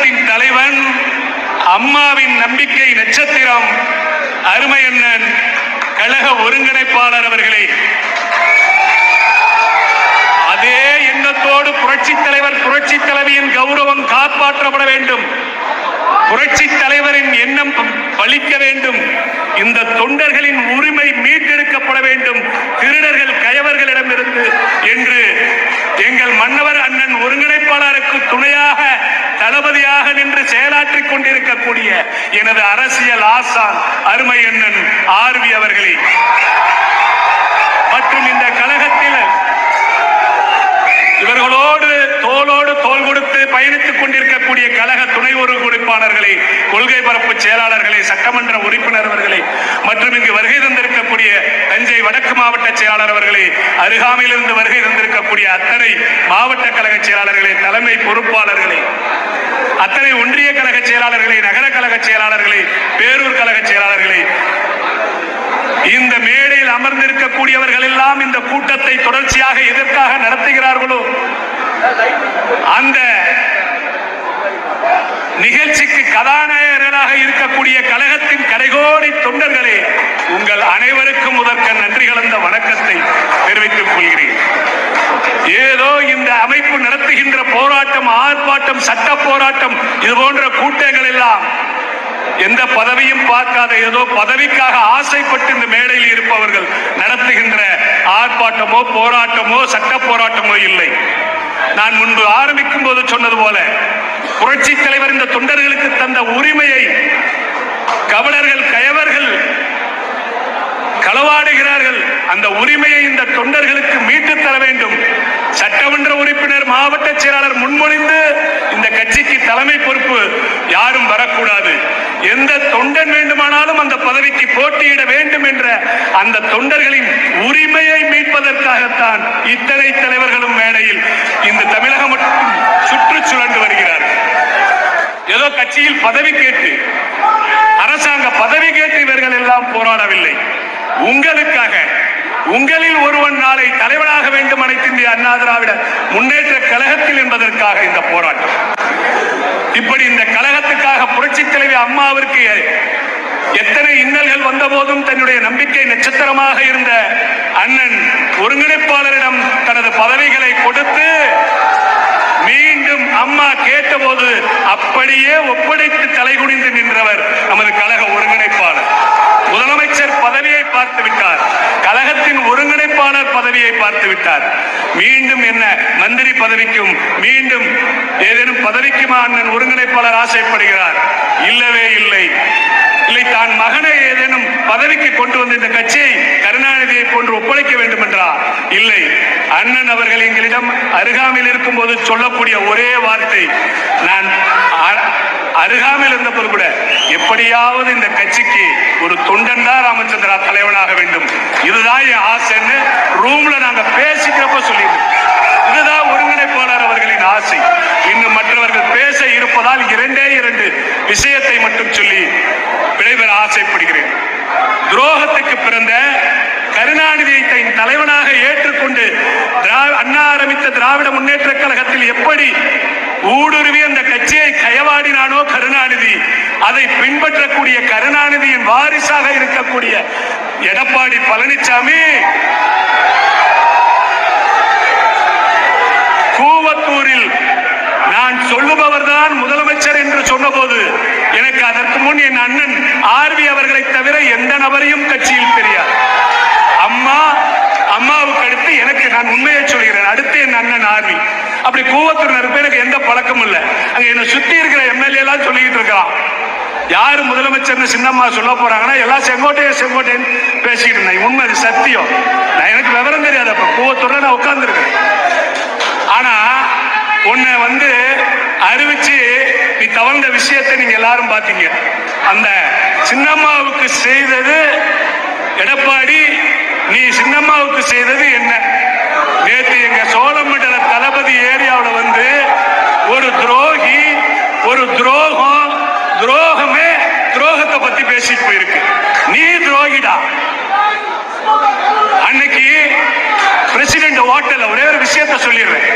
கழகத்தின் தலைவன் அம்மாவின் நம்பிக்கை நட்சத்திரம். அருமை அண்ணன் கழக ஒருங்கிணைப்பாளர் அவர்களே. அதே எண்ணத்தோடு புரட்சி தலைவர் புரட்சி தலைவியின் கௌரவம் காப்பாற்றப்பட வேண்டும். புரட்சி தலைவரின் எண்ணம் பலிக்க வேண்டும். இந்த தொண்டர்களின் உரிமை மீட்டெடுக்கப்பட வேண்டும். திருடர்கள் கயவர்களிடமிருந்து என்று எங்கள் மன்னவர் அண்ணன் ஒருங்கிணைப்பாளருக்கு துணையாக தளபதியாக நின்று செயலாற்றிக் கொண்டிருக்கக்கூடிய எனது அரசியல் ஆசான் அருமை அண்ணன் ஆர்வி அவர்களே. மற்றும் இந்த கழகத்தில் இவர்களோடு தோளோடு கொடுத்து பயணித்துக் கொண்டிருக்கக்கூடிய கழக துணை ஒருங்கிணைப்பாளர்களே கொள்கை பரப்பு செயலாளர்களை சட்டமன்ற உறுப்பினர் அவர்களை மற்றும் இங்கு வருகை தந்திருக்கக்கூடிய தஞ்சை வடக்கு மாவட்ட செயலாளர் அவர்களை அருகாமையிலிருந்து வருகை தந்திருக்கக்கூடிய அத்தனை மாவட்ட கழக செயலாளர்களை தலைமை பொறுப்பாளர்களை அத்தனை ஒன்றிய கழக செயலாளர்களை நகர கழக செயலாளர்களை பேரூர் கழக செயலாளர்களை இந்த மேடையில் அமர்ந்திருக்கக்கூடியவர்கள் எல்லாம் இந்த கூட்டத்தை தொடர்ச்சியாக எதற்காக நடத்துகிறார்களோ அந்த நிகழ்ச்சிக்கு கதாநாயகர்களாக இருக்கக்கூடிய கழகத்தின் கடைகோடி தொண்டர்களே உங்கள் அனைவருக்கும் முதற்க நன்றி கலந்த வணக்கத்தை தெரிவித்துக் கொள்கிறேன். ஏதோ இந்த அமைப்பு நடத்துகின்ற போராட்டம் ஆர்ப்பாட்டம் சட்ட போராட்டம் இது போன்ற கூட்டங்கள் எல்லாம் எந்த பதவியும் பார்க்காத ஏதோ பதவிக்காக ஆசைப்பட்டு இந்த மேடையில் இருப்பவர்கள் நடத்துகின்ற ஆர்ப்பாட்டமோ போராட்டமோ சட்ட போராட்டமோ இல்லை. நான் முன்பு ஆரம்பிக்கும் போது சொன்னது போல புரட்சி தலைவர் இந்த தொண்டர்களுக்கு தந்த உரிமையை கவலர்கள் கயவர்கள் களவாடுகிறார்கள். அந்த உரிமையை இந்த தொண்டர்களுக்கு மீட்டு தர வேண்டும். சட்டமன்ற உறுப்பினர் மாவட்ட செயலாளர் முன்மொழிந்து இந்த கட்சிக்கு தலைமை பொறுப்பு யாரும் வரக்கூடாது. எந்த தொண்டன் வேண்டுமானாலும் அந்த பதவிக்கு போட்டியிட வேண்டும் என்ற அந்த தொண்டர்களின் உரிமையை மீட்பதற்காகத்தான் இத்தனை தலைவர்களும் மேடையில் இந்த தமிழகம் மட்டும் சுற்று வருகிறார் ஏதோ கட்சியில் பதவி கேட்டு அரசாங்க பதவி கேட்டு இவர்கள் எல்லாம் போராடவில்லை. உங்களுக்காக உங்களில் ஒருவன் நாளை தலைவனாக வேண்டும் அனைத்து இந்திய அண்ணா திராவிட முன்னேற்ற கழகத்தில் என்பதற்காக இந்த போராட்டம். இப்படி இந்த கழகத்துக்காக புரட்சி தலைவி அம்மாவிற்கு எத்தனை இன்னல்கள் வந்த போதும் தன்னுடைய நம்பிக்கை நட்சத்திரமாக இருந்த அண்ணன் ஒருங்கிணைப்பாளரிடம் தனது பதவிகளை கொடுத்து மீண்டும் அம்மா கேட்டபோது அப்படியே ஒப்படைத்து தலைகுனிந்து நின்றவர் நமது கழக ஒருங்கிணைப்பாளர். முதலமைச்சர் பதவியை பார்த்து விட்டார். பதவியை பார்த்து விட்டார். மீண்டும் என்ன? மந்திரி பதவிக்கும் மீண்டும் ஏதேனும் பதவிக்குமா அண்ணன் ஒருங்கிணைப்பாளர் ஆசைப்படுகிறார்? இல்லவே இல்லை. இல்லை தான் மகனை ஏதேனும் பதவிக்கு கொண்டு வந்த இந்த கட்சியை கருணாநிதியை போன்று ஒப்படைக்க வேண்டும் என்றா இல்லை. அண்ணன் அவர்கள் எங்களிடம் அருகாமையில் இருக்கும் போது சொல்லக்கூடிய ஒரே வார்த்தை நான் அ- அருகாமையில் இருந்தபோது கூட எப்படியாவது இந்த கட்சிக்கு ஒரு தொண்டன் தான் ராமச்சந்திரா தலைவனாக வேண்டும். இதுதான் என் ஆசைன்னு ரூம்ல நாங்க பேசிக்கிறப்ப சொல்லியிருந்தோம். இதுதான் ஒருங்கிணைப்பாளர் அவர்களின் ஆசை. இன்னும் மற்றவர்கள் பேச இருப்பதால் இரண்டே இரண்டு விஷயத்தை மட்டும் சொல்லி விடைபெற ஆசைப்படுகிறேன். துரோகத்துக்கு பிறந்த கருணாநிதியை தன் தலைவனாக ஏற்றுக்கொண்டு திரா- அண்ணா ஆரம்பித்த திராவிட முன்னேற்ற கழகத்தில் எப்படி ஊடுருவி அந்த கட்சியை கயவாடினானோ கருணாநிதி. அதை பின்பற்றக்கூடிய கருணாநிதியின் வாரிசாக இருக்கக்கூடிய எடப்பாடி பழனிசாமி கூவத்தூரில் நான் சொல்லுபவர் தான் முதலமைச்சர் என்று சொன்னபோது எனக்கு அதற்கு முன் என் அண்ணன் ஆர்வி அவர்களை தவிர எந்த நபரையும் கட்சியில் தெரியாது. அம்மா அம்மாவுக்கு அடுத்து எனக்கு நான் உண்மையை சொல்கிறேன். அடுத்து என் அண்ணன் ஆர்வி அப்படி கூவத்தூர் நிறைய பேருக்கு எந்த பழக்கமும் இல்லை. அங்க என்னை சுத்தி இருக்கிற எம்எல்ஏ எல்லாம் சொல்லிக்கிட்டு இருக்கிறான் யாரு முதலமைச்சர்னு சின்னம்மா சொல்ல போறாங்கன்னா எல்லாம் செங்கோட்டையன் செங்கோட்டையன் பேசிக்கிட்டு இருந்தேன். உண்மை அது சத்தியம். நான் எனக்கு விவரம் தெரியாது அப்ப. கூவத்தூர்ல நான் உட்கார்ந்துருக்கேன். ஆனா உன்னை வந்து அறிவிச்சு நீ தவழ்ந்த விஷயத்தை நீங்க எல்லாரும் பாத்தீங்க. அந்த சின்னம்மாவுக்கு செய்தது எடப்பாடி நீ சின்னம்மாவுக்கு செய்தது என்ன? நேற்று எங்க சோழமண்டல தளபதி ஏரியாவில் வந்து ஒரு துரோகி ஒரு துரோகம் துரோகமே துரோகத்தை பத்தி பேசிட்டு போயிருக்கு. நீ துரோகிடா. அன்னைக்கு பிரசிடென்ட் ஹோட்டல்ல ஒரே ஒரு விஷயத்த சொல்லிடுறேன்.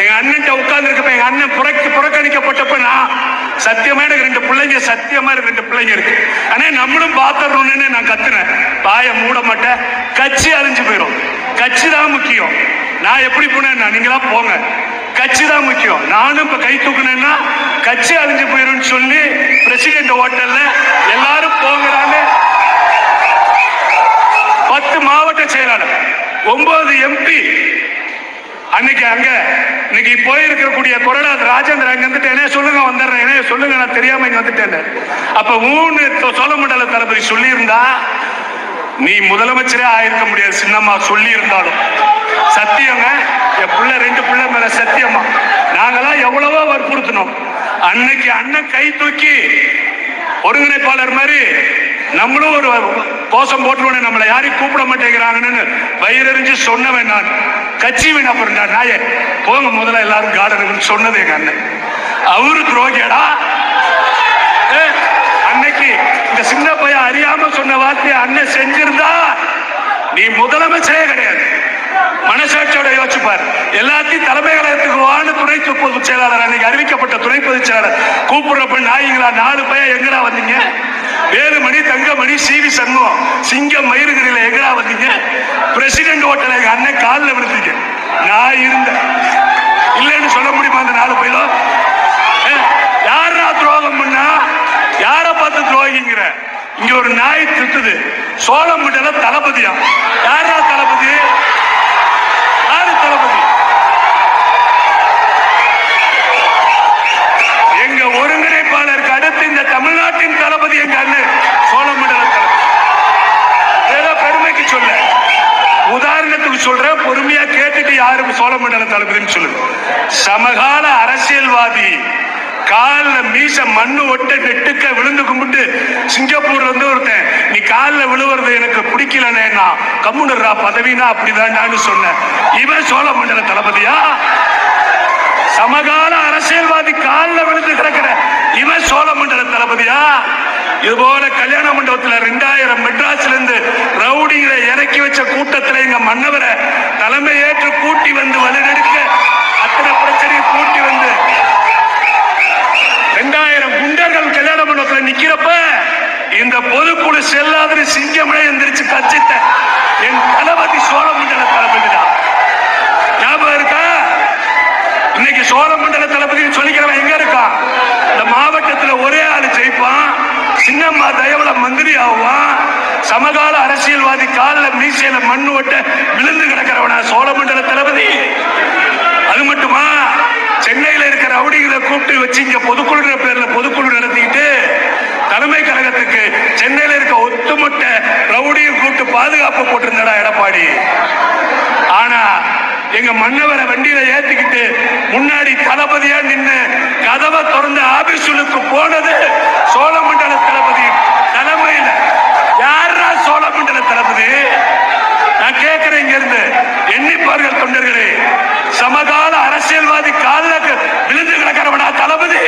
எங்க அண்ணன் உட்கார்ந்து எங்க அண்ணன் புறக்கு புறக்கணிக்கப்பட்டப்ப நான் சத்தியமா எனக்கு ரெண்டு பிள்ளைங்க சத்தியமா எனக்கு ரெண்டு பிள்ளைங்க இருக்கு. ஆனா நம்மளும் பாத்துறோம்னு நான் கத்துனேன். பாய மூட மாட்டேன். கட்சி அழிஞ்சு போயிடும் கட்சி தான் முக்கியம். நான் எப்படி போனேன்னா நீங்களா போங்க. கட்சி தான் முக்கியம். நானும் இப்ப கை தூக்குனேன்னா கட்சி அழிஞ்சு போயிடும் சொல்லி பிரசிடென்ட் ஹோட்டல்ல எல்லாரும் போங்கிறாங்க பத்து மாவட்ட செயலாளர் ஒன்பது எம்பி அன்னைக்கு அங்க இன்னைக்கு போயிருக்கக்கூடிய கொரடா ராஜேந்திர அங்க வந்துட்டேனே என்ன சொல்லுங்க வந்துடுறேன். என்ன சொல்லுங்க நான் தெரியாம இங்க வந்துட்டேன் அப்ப ஊன்னு சோழமண்டல தளபதி சொல்லியிருந்தா நீ முதலமைச்சரே ஆயிருக்க முடியாது சின்னம்மா சொல்லி இருந்தாலும் சத்தியங்க. என் பிள்ளை ரெண்டு பிள்ளை மேல சத்தியமா? நாங்கெல்லாம் எவ்வளவோ வற்புறுத்தினோம். அன்னைக்கு அண்ணன் கை தூக்கி ஒருங்கிணைப்பாளர் மாதிரி நம்மளும் ஒரு கோஷம் போட்டுருவோனே நம்மளை யாரையும் கூப்பிட மாட்டேங்கிறாங்கன்னு வயிறறிஞ்சு சொன்னவன் நான். கட்சி வீணா போறா நாயே போங்க முதல்ல எல்லாரும் கார்டனுக்கு சொன்னது எங்க அண்ணன். அவரு துரோகியடா? ஏ, அன்னைக்கு இந்த சின்ன பையன் அறியாம சொன்ன வார்த்தையை அண்ணன் செஞ்சிருந்தா நீ முதலமைச்சரே கிடையாது. மனசாட்சியோட யோசிப்பார் எல்லாத்தையும் தலைமை கழகத்துக்கு வான்னு துணை பொதுச் செயலாளர் அன்னைக்கு அறிவிக்கப்பட்ட துணை பொதுச் செயலாளர். கூப்பிடுறப்ப நாய்ங்களா நாலு பையன் எங்கடா வந்தீங்க? வேலுமணி தங்கமணி சிவி சண்முகம் சிங்கம் மயிருகிரில எங்கடா வந்தீங்க? பிரசிடென்ட் ஹோட்டல் எங்க அண்ணன் காலில் விழுந்தீங்க. நான் இருந்தேன். இல்லைன்னு சொல்ல முடியுமா அந்த நாலு பையலோ யாரா துரோகம் பண்ணா? யார பார்த்து துரோகிங்கிற? இங்க ஒரு நாய் திட்டுது சோழம் மண்டல தளபதியா யாரா தளபதி யாரு தளபதி எங்க ஒருங்கிணைப்பாளருக்கு அடுத்து இந்த தமிழ்நாட்டின் தளபதி எங்க அண்ணன் சோழம் மண்டல தளபதி ஏதோ பெருமைக்கு சொல்ல உதாரணத்துக்கு சொல்றேன் பொறுமையா கேட்டுட்டு யாரும் சோழ மண்டல தளபதினு சொல்லுங்க சமகால அரசியல்வாதி காலில் மீச மண்ணு ஒட்ட நெட்டுக்க விழுந்து கும்பிட்டு சிங்கப்பூர்ல இருந்து ஒருத்தன் நீ கால்ல விழுவுறது எனக்கு பிடிக்கலன்னா கம்முனர்ரா பதவினா அப்படிதான்டான்னு சொன்னேன் இவன் சோழ மண்டல தளபதியா? சமகால அரசியல்வாதி காலில் விழுந்து கிடக்கிற இவன் சோழ மண்டல தளபதியா? இது போல கல்யாண மண்டபத்துல ரெண்டாயிரம் மெட்ராஸ்ல இருந்து ரவுடிகளை இறக்கி வச்ச கூட்டத்துல எங்க மன்னவரை தலைமை ஏற்று கூட்டி வந்து வழிநெடுக்க அத்தனை பிரச்சனையை கூட்டி வந்து ரெண்டாயிரம் குண்டர்கள் கல்யாண மண்டபத்துல நிக்கிறப்ப இந்த பொதுக்குழு செல்லாத சிங்கமலை எந்திரிச்சு கச்சித்த என் தளபதி சோழ மண்டல தளபதி தான் ஞாபகம் இருக்கா? இன்னைக்கு சோழமண்டல தளபதி சொல்லிக்கிறவன் எங்க இருக்கான் இந்த மாவட்டத்துல ஒரே ஆளு ஜெயிப்பான் சின்னம்மா தயவுல மந்திரி ஆவான் சமகால அரசியல்வாதி காலில் மீசையில மண்ணு ஓட்ட விழுந்து கிடக்கிறவனா சோழமண்டல தளபதி. அது மட்டுமா? சென்னையில இருக்கிற ரவுடிகளை கூப்பிட்டு வச்சு இங்க பொதுக்குழு பேர்ல பொதுக்குழு நடத்திக்கிட்டு தலைமை கழகத்துக்கு சென்னையில இருக்க ஒட்டுமொட்ட ரவுடியும் கூப்பிட்டு பாதுகாப்பு போட்டிருந்தடா எடப்பாடி. ஆனா எங்க மன்னவரை வண்டியில ஏத்திக்கிட்டு முன்னாடி தளபதியா நின்னு கதவை திறந்த ஆபீஸுக்கு போனது சோழமண்டல தளபதி. தலைமையில யாரா சோழமண்டல தளபதி? நான் கேட்கிறேன் இங்க இருந்து எண்ணிப்பார்கள் தொண்டர்களே சமகால அரசியல்வாதி காலில் விழுந்து கிடக்கிறவனா தளபதி?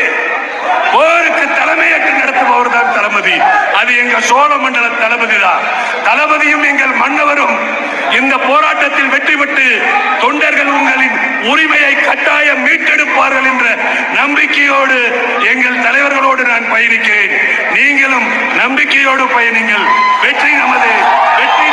போருக்கு தலைமையேற்று நடத்துபவர் தான் தளபதி. அது எங்க சோழ மண்டல தளபதி தான். தளபதியும் எங்கள் மன்னவரும் இந்த போராட்டத்தில் வெற்றி பெற்று தொண்டர்கள் உங்களின் உரிமையை கட்டாயம் மீட்டெடுப்பார்கள் என்ற நம்பிக்கையோடு எங்கள் தலைவர்களோடு நான் பயணிக்கிறேன். நீங்களும் நம்பிக்கையோடு பயணிங்கள். வெற்றி நமது வெற்றி